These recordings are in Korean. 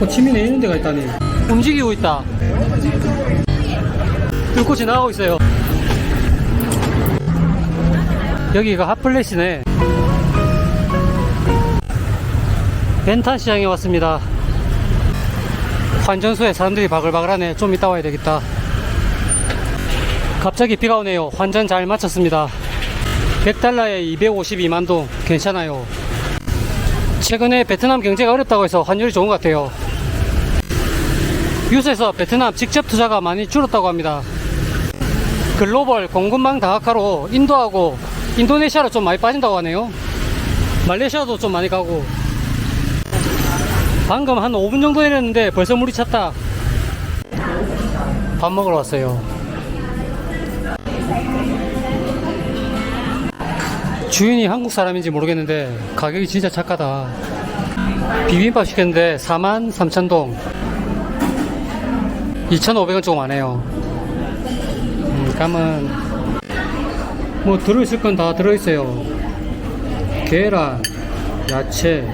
호치민에 이런 데가 있다니. 움직이고 있다. 뚫고 지나가고 있어요. 여기가 핫플레시네. 벤탄 시장에 왔습니다. 환전소에 사람들이 바글바글하네. 좀 이따 와야 되겠다. 갑자기 비가 오네요. 환전 잘 마쳤습니다. 100달러에 252만 동. 괜찮아요. 최근에 베트남 경제가 어렵다고 해서 환율이 좋은 것 같아요. 뉴스에서 베트남 직접 투자가 많이 줄었다고 합니다. 글로벌 공급망 다각화로 인도하고 인도네시아로 좀 많이 빠진다고 하네요. 말레이시아도 좀 많이 가고. 방금 한 5분 정도 내렸는데 벌써 물이 찼다. 밥 먹으러 왔어요. 주인이 한국 사람인지 모르겠는데 가격이 진짜 착하다. 비빔밥 시켰는데 4만 3천 동. 2,500원 조금 안 해요. 음, 감은 뭐 들어있을 건 다 들어있어요. 계란, 야채,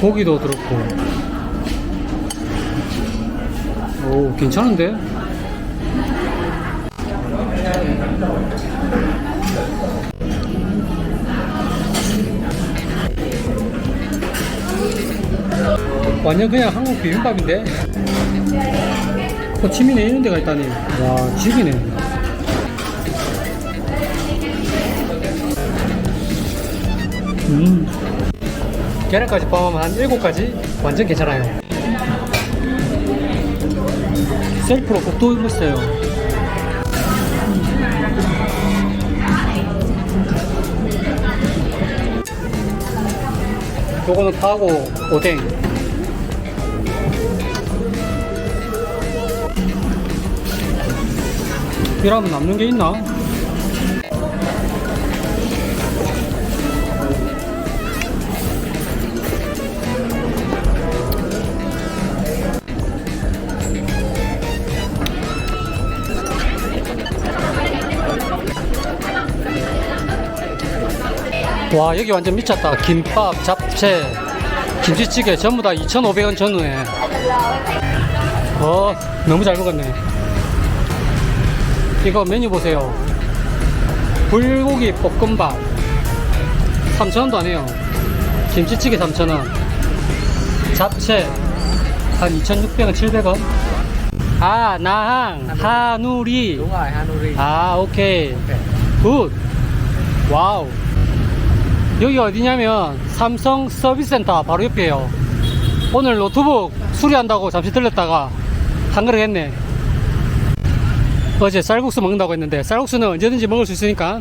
고기도 들었고. 오, 괜찮은데? 완전 그냥 한국 비빔밥인데? 호치민에 이런 데가 있다니. 와, 죽이네. 음. 계란까지 포함하면 한 7가지? 완전 괜찮아요. 셀프로 국도 있어요. 요거는 파고 오뎅. 이러면 남는 게 있나? 와 여기 완전 미쳤다. 김밥 잡채 김치찌개 전부 다 2,500원 전후에. 어 너무 잘 먹었네 이거 메뉴 보세요. 불고기 볶음밥. 3,000원도 안 해요. 김치찌개 3,000원. 잡채 한 2,600원 700원. 아 나항 Hanuri. 아 오케이. 굿. 와우. 여기 어디냐면 삼성 서비스센터 바로 옆이에요. 오늘 노트북 수리한다고 잠시 들렸다가 한 그릇 했네 어제 쌀국수 먹는다고 했는데 쌀국수는 언제든지 먹을 수 있으니까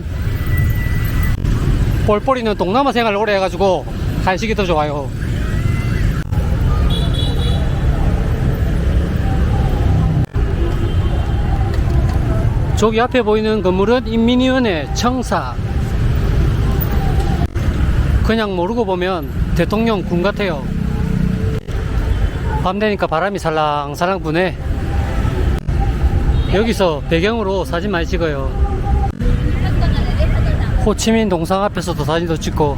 볼보리는 동남아 생활을 오래 해가지고 간식이 더 좋아요. 저기 앞에 보이는 건물은 인민위원회 청사. 그냥 모르고 보면 대통령 군 같아요. 밤 되니까 바람이 살랑살랑 부네 여기서 배경으로 사진 많이 찍어요. 호치민 동상 앞에서도 사진도 찍고.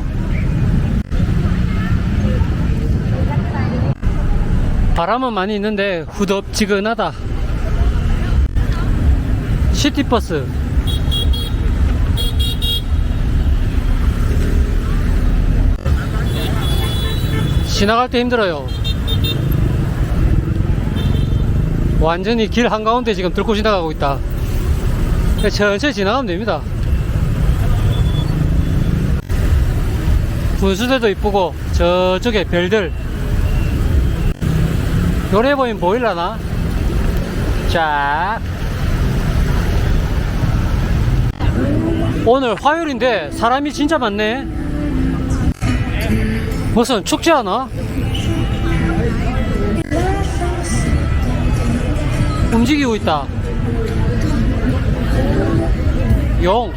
바람은 많이 있는데 후덥지근하다. 시티버스. 지나갈 때 힘들어요 완전히 길 한가운데 지금 뚫고 지나가고 있다. 천천히 지나가면 됩니다. 분수대도 이쁘고 저쪽에 별들. 요래 보이면 보일라나? 자. 오늘 화요일인데 사람이 진짜 많네. 무슨 축제 하나? 움직이고 있다. 용.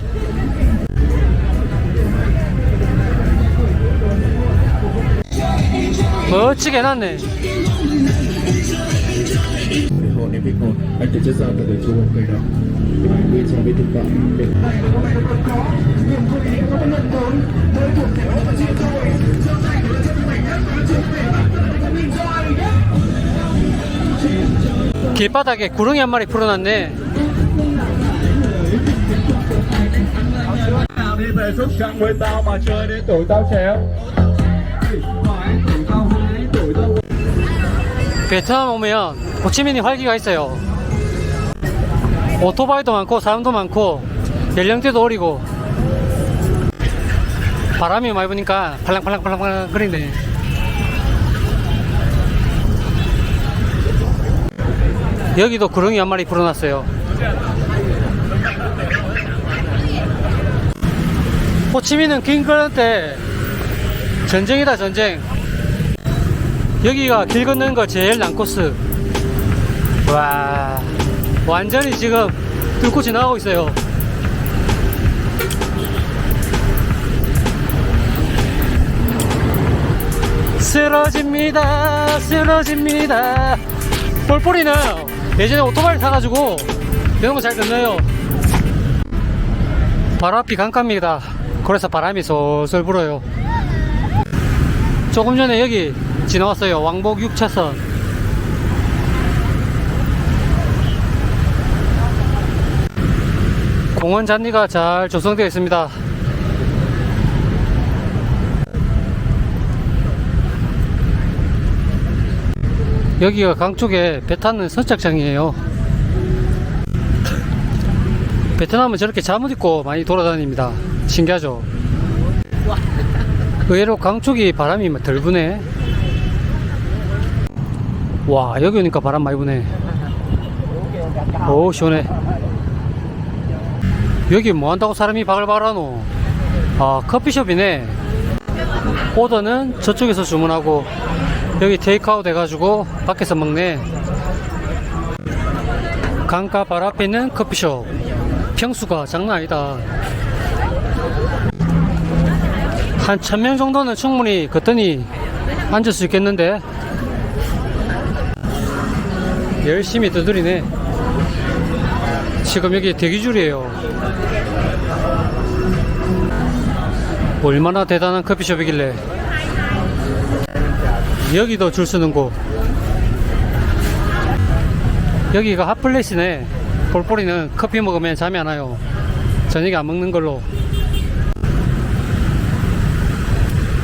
멋지게 해놨네. 길바닥에 구릉이 한 마리 풀어놨네. 베트남 오면 호치민이 활기가 있어요. 오토바이도 많고 사람도 많고 연령대도 어리고 바람이 많이 부니까 팔랑팔랑팔랑 거리네. 여기도 구릉이 한 마리 불어났어요. 호치민은 킹그런 때 전쟁이다 전쟁. 여기가 길 걷는 거 제일 난 코스. 와, 완전히 지금 뚫고 지나가고 있어요. 쓰러집니다, 쓰러집니다. 볼뽀리는 예전에 오토바이 타가지고 이런 거잘 건너요. 바로 앞이 강가입니다. 그래서 바람이 솔솔 불어요. 조금 전에 여기 지나왔어요. 왕복 6차선. 공원 잔디가 잘 조성되어 있습니다. 여기가 강 쪽에 배 타는 선착장이에요. 베트남은 저렇게 잠옷 입고 많이 돌아다닙니다. 신기하죠? 의외로 강 쪽이 바람이 덜 부네. 와, 여기 오니까 바람 많이 부네. 오, 시원해. 여기 뭐 한다고 사람이 바글바글하노? 아, 커피숍이네. 오더는 저쪽에서 주문하고, 여기 테이크아웃 해가지고, 밖에서 먹네. 강가 바로 앞에 있는 커피숍. 평수가 장난 아니다. 한 천 명 정도는 충분히 걷더니 앉을 수 있겠는데 열심히 두드리네 지금 여기 대기줄이에요 얼마나 대단한 커피숍이길래 여기도 줄 서는 곳 여기가 핫플레이스네 볼뽀리는 커피 먹으면 잠이 안 와요 저녁에 안 먹는 걸로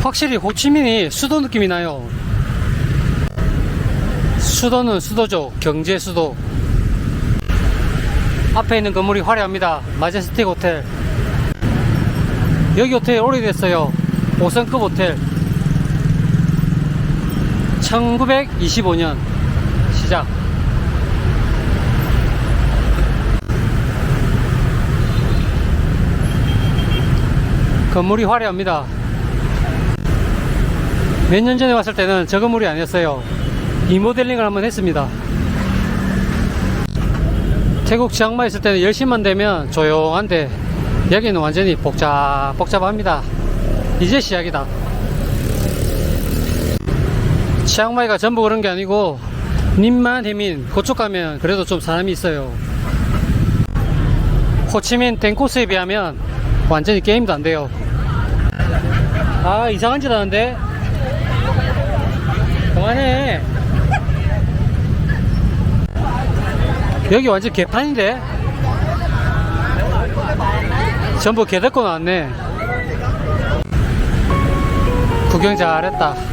확실히 호치민이 수도 느낌이 나요. 수도는 수도죠. 경제 수도. 앞에 있는 건물이 화려합니다. 마제스틱 호텔. 여기 호텔 오래됐어요. 5성급 호텔. 1925년 시작. 건물이 화려합니다. 몇 년 전에 왔을 때는 저 건물이 아니었어요. 리모델링을 한번 했습니다. 태국 치앙마이 있을 때는 10시만 되면 조용한데 여기는 완전히 복잡 복잡합니다. 이제 시작이다. 치앙마이가 전부 그런 게 아니고 님만 해민 그쪽 가면 그래도 좀 사람이 있어요. 호치민 땡코스에 비하면 완전히 게임도 안 돼요. 아 이상한 짓 하는데 그만해. 여기 완전 개판인데? 전부 개 데리고 나왔네. 구경 잘했다.